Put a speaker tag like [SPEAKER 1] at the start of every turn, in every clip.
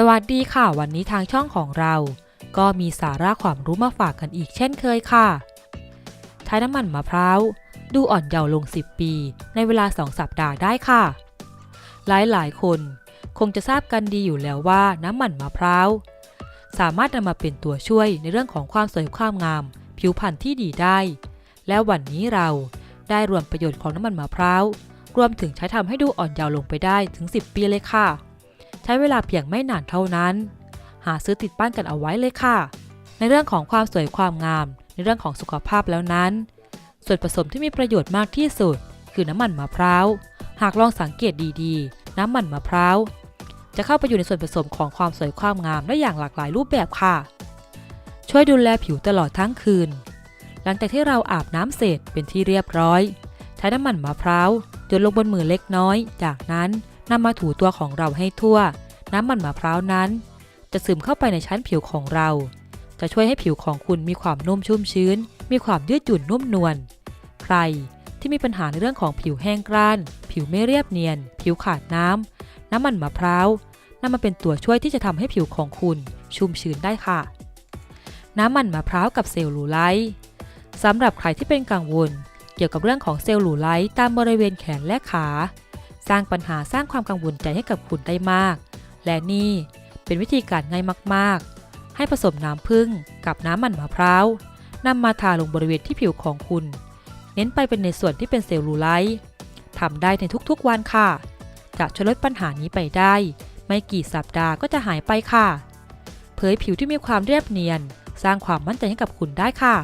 [SPEAKER 1] สวัสดีค่ะ วันนี้ทางช่องของเรา ก็มีสาระความรู้มาฝากกันอีกเช่นเคยค่ะ ใช้น้ำมันมะพร้าวดูอ่อนเยาว์ลง 10 ปี ในเวลา 2 สัปดาห์ได้ค่ะ หลายหลายๆคน คงจะทราบกันดีอยู่แล้วว่าน้ำมันมะพร้าวสามารถนำมาเป็นตัวช่วยในเรื่องของความสวยความงาม ผิวพรรณที่ดีได้ และวันนี้เราได้รวมประโยชน์ของน้ำมันมะพร้าวรวมถึงใช้ทำให้ดูอ่อนเยาว์ลงไปได้ถึง 10 ปีเลยค่ะ ช้เวลาเพียงไม่นานเท่านั้น หาซื้อติดบ้านกันเอาไว้เลยค่ะ ในเรื่องของความสวยความงาม ในเรื่องของสุขภาพแล้วนั้น ส่วนผสมที่มีประโยชน์มากที่สุด คือน้ำมันมะพร้าว หากลองสังเกตดีๆ น้ำมันมะพร้าวจะเข้าไปอยู่ในส่วนผสมของความสวยความงามได้อย่างหลากหลายรูปแบบค่ะ ช่วยดูแลผิวตลอดทั้งคืน หลังจากที่เราอาบน้ำเสร็จเป็นที่เรียบร้อย ใช้น้ำมันมะพร้าวหยดลงบนมือเล็กน้อย จากนั้น นำมาถูตัวของเราให้ทั่ว น้ำมันมะพร้าวนั้น จะซึมเข้าไปในชั้นผิวของเรา จะช่วยให้ผิวของคุณมีความนุ่มชุ่มชื้น มีความยืดหยุ่นนุ่มนวล ใครที่มีปัญหาในเรื่องของผิวแห้งกร้าน ผิวไม่เรียบเนียน ผิวขาดน้ำ น้ำมันมะพร้าวนำมาเป็นตัวช่วยที่จะทำให้ผิวของคุณชุ่มชื้นได้ค่ะ น้ำมันมะพร้าวกับเซลลูไลท์สำหรับใครที่เป็นกังวล เกี่ยวกับเรื่องของเซลลูไลท์ตามบริเวณแขนและขา สร้างปัญหาสร้างความกังวลใจให้กับคุณได้มาก และนี่เป็นวิธีการง่ายมากๆ ให้ผสมน้ำผึ้งกับน้ำมันมะพร้าวนำมาทาลงบริเวณที่ผิวของคุณ เน้นไปเป็นในส่วนที่เป็นเซลลูไลท์ทำได้ในทุกๆวันค่ะ จะช่วยลดปัญหานี้ไปได้ ไม่กี่สัปดาห์ก็จะหายไปค่ะ เผยผิวที่มีความเรียบเนียน สร้างความมั่นใจให้กับคุณได้ค่ะ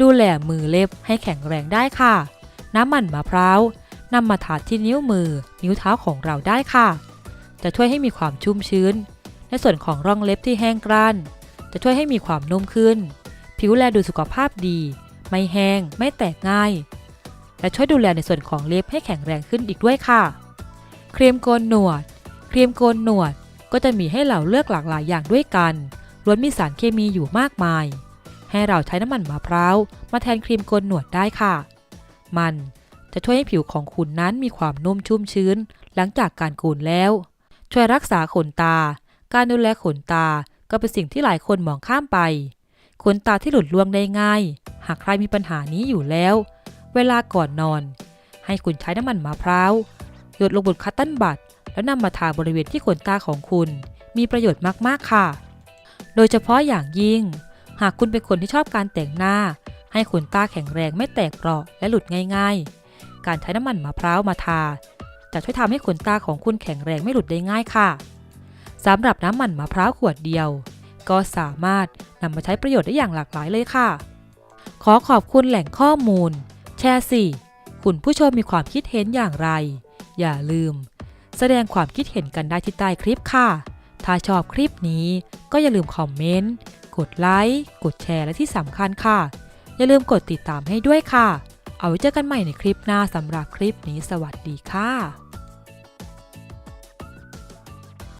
[SPEAKER 1] ดูแลมือเล็บให้แข็งแรงได้ค่ะ น้ำมันมะพร้าว นำมาทาที่นิ้วมือ นิ้วเท้าของเราได้ค่ะ จะช่วยให้มีความชุ่มชื้น ในส่วนของร่องเล็บที่แห้งกร้าน จะช่วยให้มีความนุ่มขึ้น ผิวแลดูสุขภาพดี ไม่แห้ง ไม่แตกง่าย และช่วยดูแลในส่วนของเล็บให้แข็งแรงขึ้นอีกด้วยค่ะ ครีมโกนหนวด ครีมโกนหนวดก็จะมีให้เราเลือกหลากหลายอย่างด้วยกัน ล้วนมีสารเคมีอยู่มากมาย ให้เราใช้น้ำมันมะพร้าวมาแทนครีมโกนหนวดได้ค่ะ มัน จะช่วยให้ผิวของคุณนั้นมีความนุ่มชุ่มชื้น หลังจากการโกนแล้ว ช่วยรักษาขนตา การดูแลขนตาก็เป็นสิ่งที่หลายคนมองข้ามไป ขนตาที่หลุดร่วงได้ง่าย หากใครมีปัญหานี้อยู่แล้ว เวลาก่อนนอน ให้คุณใช้น้ำมันมะพร้าวหยดลงบนคัตติ้ลบัตแล้วนำมาทาบริเวณที่ขนตาของคุณ มีประโยชน์มากๆค่ะ โดยเฉพาะอย่างยิ่ง หากคุณเป็นคนที่ชอบการแต่งหน้า ให้ขนตาแข็งแรงไม่แตกเปราะและหลุดง่าย ๆ การใช้น้ำมันมะพร้าวมาทา จะช่วยทำให้ขนตาของคุณแข็งแรงไม่หลุดได้ง่ายค่ะสำหรับน้ำมันมะพร้าวขวดเดียว ก็สามารถนำมาใช้ประโยชน์ได้อย่างหลากหลายเลยค่ะ ขอขอบคุณแหล่งข้อมูล แชร์สิคุณผู้ชมมีความคิดเห็นอย่างไร อย่าลืม แสดงความคิดเห็นกันได้ที่ใต้คลิปค่ะ ถ้าชอบคลิปนี้ก็อย่าลืมคอมเมนต์ กดไลค์ กดแชร์และที่สำคัญค่ะ อย่าลืมกดติดตามให้ด้วยค่ะ เอาไว้เจอกันใหม่ในคลิปหน้าสำหรับคลิปนี้สวัสดีค่ะ